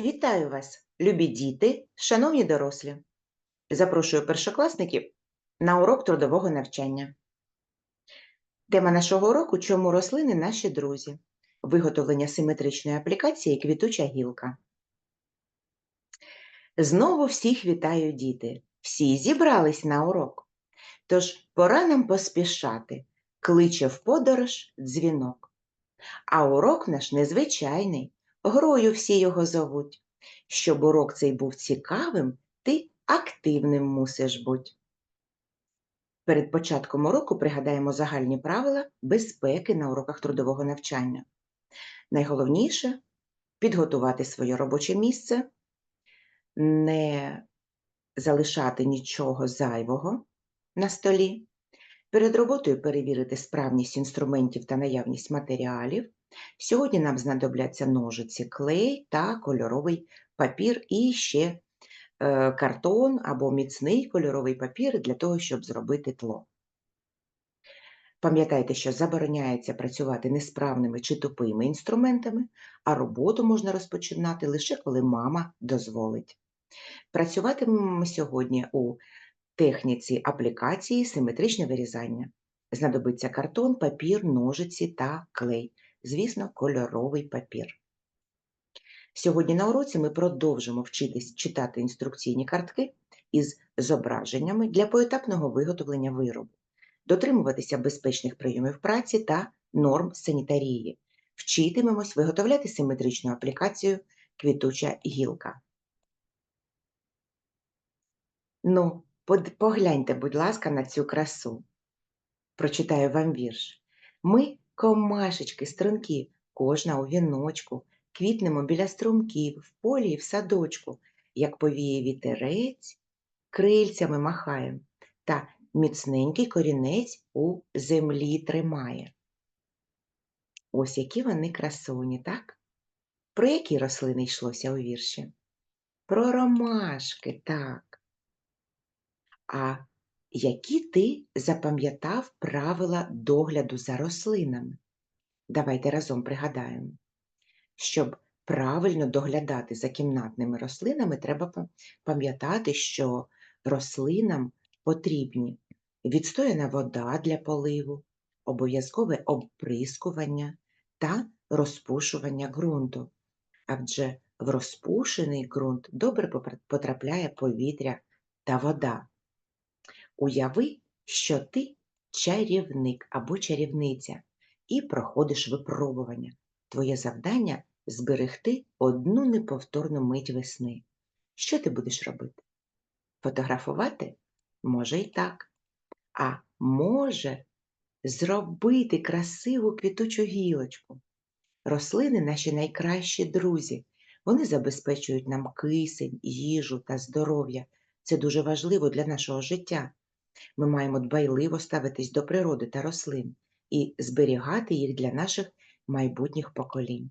Вітаю вас, любі діти, шановні дорослі. Запрошую першокласників на урок трудового навчання. Тема нашого уроку Чому рослини наші друзі? Виготовлення симетричної аплікації Квітуча гілка. Знову всіх вітаю, діти. Всі зібрались на урок. Тож пора нам поспішати. Кличе в подорож дзвінок. А урок наш незвичайний, грою всі його зовуть. Щоб урок цей був цікавим, ти активним мусиш бути. Перед початком уроку пригадаємо загальні правила безпеки на уроках трудового навчання. Найголовніше підготувати своє робоче місце, не залишати нічого зайвого на столі, перед роботою перевірити справність інструментів та наявність матеріалів. Сьогодні нам знадобляться ножиці, клей та кольоровий папір і ще е, картон або міцний кольоровий папір для того, щоб зробити тло. Пам'ятайте, що забороняється працювати несправними чи тупими інструментами, а роботу можна розпочинати лише коли мама дозволить. Працюватимемо сьогодні у техніці аплікації симетричне вирізання. Знадобиться картон, папір, ножиці та клей, звісно, кольоровий папір. Сьогодні на уроці ми продовжимо вчитись читати інструкційні картки із зображеннями для поетапного виготовлення виробу, дотримуватися безпечних прийомів праці та норм санітарії. Вчитимемось виготовляти симетричну аплікацію квітуча гілка. Ну, погляньте, будь ласка, на цю красу. Прочитаю вам вірш. Ми комашечки, струнки, кожна у віночку, квітнемо біля струмків, в полі і в садочку, як повіє вітерець, крильцями махаєм, та міцненький корінець у землі тримає. Ось які вони красуні, так? Про які рослини йшлося у вірші? Про ромашки, так. А які ти запам'ятав правила догляду за рослинами? Давайте разом пригадаємо. Щоб правильно доглядати за кімнатними рослинами, треба пам'ятати, що рослинам потрібні відстояна вода для поливу, обов'язкове обприскування та розпушування ґрунту. Адже в розпушений ґрунт добре потрапляє повітря та вода. Уяви, що ти чарівник або чарівниця і проходиш випробування. Твоє завдання зберегти одну неповторну мить весни. Що ти будеш робити? Фотографувати? Може і так. А може зробити красиву квітучу гілочку. Рослини наші найкращі друзі. Вони забезпечують нам кисень, їжу та здоров'я. Це дуже важливо для нашого життя. Ми маємо дбайливо ставитись до природи та рослин і зберігати їх для наших майбутніх поколінь.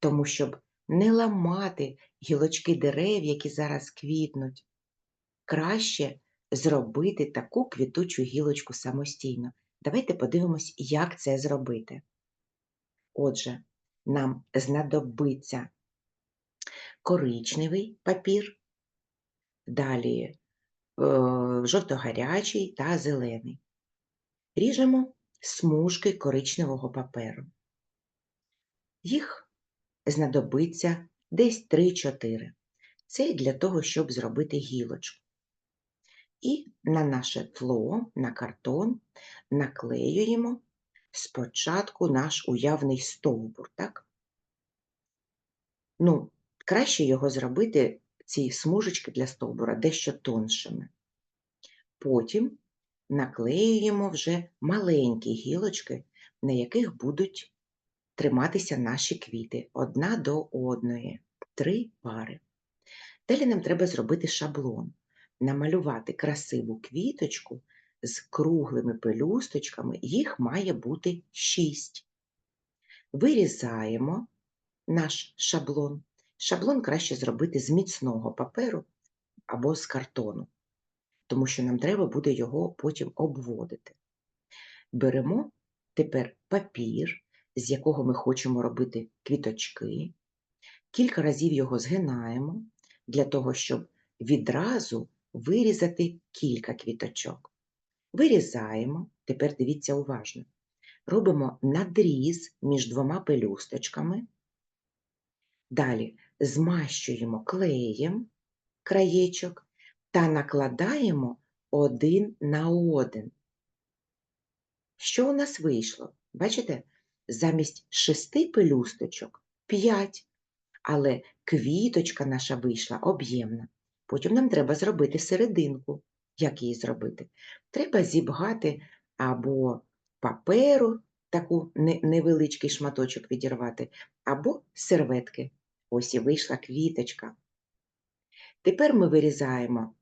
Тому, щоб не ламати гілочки дерев, які зараз квітнуть, краще зробити таку квітучу гілочку самостійно. Давайте подивимось, як це зробити. Отже, нам знадобиться коричневий папір, далі жовто-гарячий та зелений. Ріжемо смужки коричневого паперу. Їх знадобиться десь 3-4. Це для того, щоб зробити гілочку. І на наше тло, на картон наклеюємо спочатку наш уявний стовбур, так? Ну, краще його зробити, ці смужечки для стовбура, дещо тоншими. Потім наклеюємо вже маленькі гілочки, на яких будуть триматися наші квіти одна до одної, три пари. Далі нам треба зробити шаблон, намалювати красиву квіточку з круглими пелюсточками, їх має бути шість. Вирізаємо наш шаблон. Шаблон краще зробити з міцного паперу або з картону, тому що нам треба буде його потім обводити. Беремо тепер папір, з якого ми хочемо робити квіточки, Кілька разів його згинаємо для того, щоб відразу вирізати кілька квіточок. Вирізаємо, тепер дивіться уважно. Робимо надріз між двома пелюсточками. Далі змащуємо клеєм краєчок та накладаємо один на один. Що у нас вийшло? Бачите? Замість шести пелюсточок п'ять, але квіточка наша вийшла об'ємна. Потім нам треба зробити серединку. Як її зробити? Треба зібгати або паперу, таку невеличкий шматочок відірвати, або серветки. Ось і вийшла квіточка. Тепер ми вирізаємо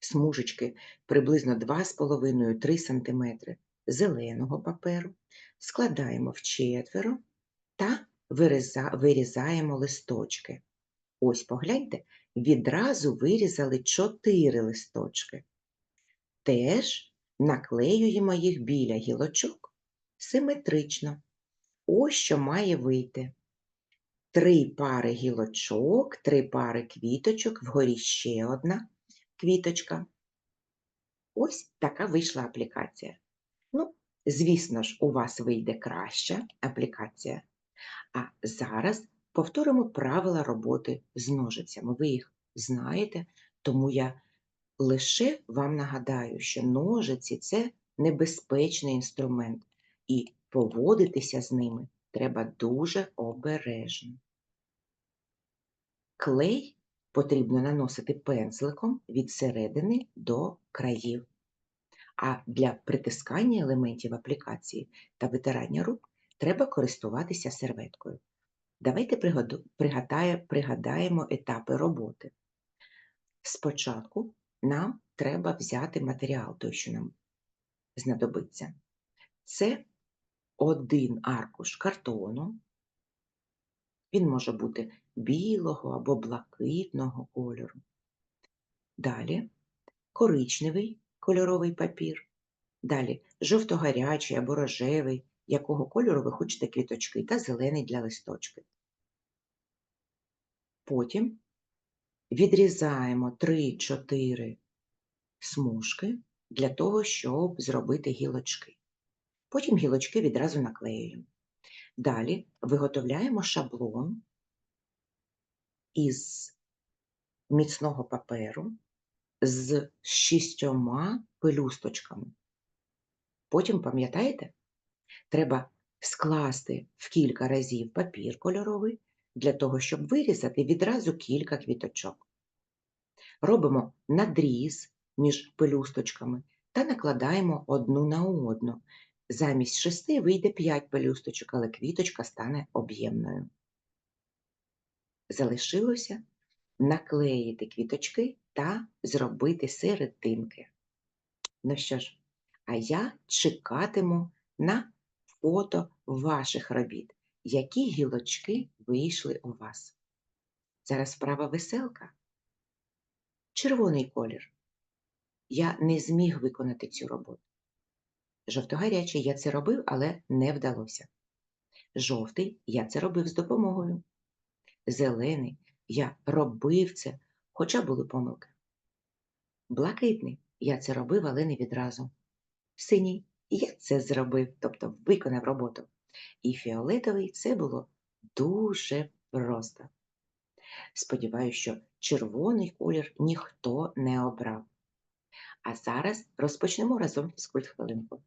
смужечки приблизно 2,5-3 см зеленого паперу, складаємо в четверо та вирізаємо листочки. Ось погляньте, відразу вирізали 4 листочки. Теж наклеюємо їх біля гілочок симетрично. Ось що має вийти. Три пари гілочок, три пари квіточок, вгорі ще одна квіточка. Ось така вийшла аплікація. Ну, звісно ж, у вас вийде краща аплікація. А зараз повторимо правила роботи з ножицями. Ви їх знаєте, тому я лише вам нагадаю, що ножиці це небезпечний інструмент, і поводитися з ними треба дуже обережно. Клей потрібно наносити пензликом від середини до країв. А для притискання елементів аплікації та витирання рук треба користуватися серветкою. Давайте пригадаємо етапи роботи. Спочатку нам треба взяти матеріал, той, що нам знадобиться. Це один аркуш картону. Він може бути білого або блакитного кольору. Далі коричневий кольоровий папір. Далі жовто-гарячий або рожевий, якого кольору ви хочете квіточки, та зелений для листочки. Потім відрізаємо 3-4 смужки для того, щоб зробити гілочки. Потім гілочки відразу наклеюємо. Далі виготовляємо шаблон із міцного паперу з шістьома пелюсточками. Потім, пам'ятаєте, треба скласти в кілька разів папір кольоровий для того, щоб вирізати відразу кілька квіточок. Робимо надріз між пелюсточками та накладаємо одну на одну. Замість шести вийде 5 пелюсточок, але квіточка стане об'ємною. Залишилося наклеїти квіточки та зробити серединки. Ну що ж, а я чекатиму на фото ваших робіт, які гілочки вийшли у вас. Зараз справа веселка. Червоний колір. Я не зміг виконати цю роботу. Жовто-гарячий я це робив, але не вдалося. Жовтий я це робив з допомогою. Зелений я робив це, хоча були помилки. Блакитний я це робив, але не відразу. Синій я це зробив, тобто виконав роботу. І фіолетовий це було дуже просто. Сподіваюся, що червоний колір ніхто не обрав. А зараз розпочнемо разом фізкульт хвилинку.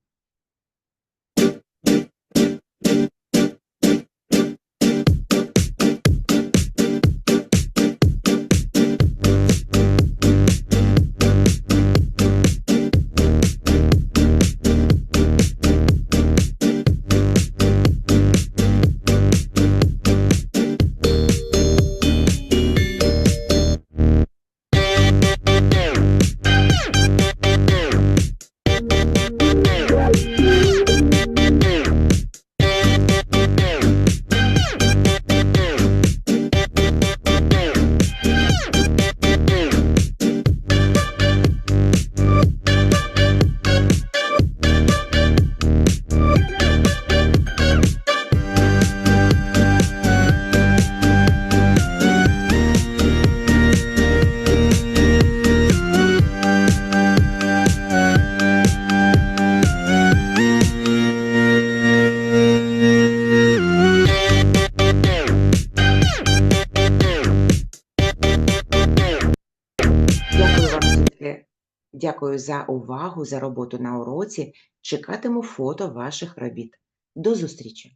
Дякую за увагу, за роботу на уроці. Чекатиму фото ваших робіт. До зустрічі!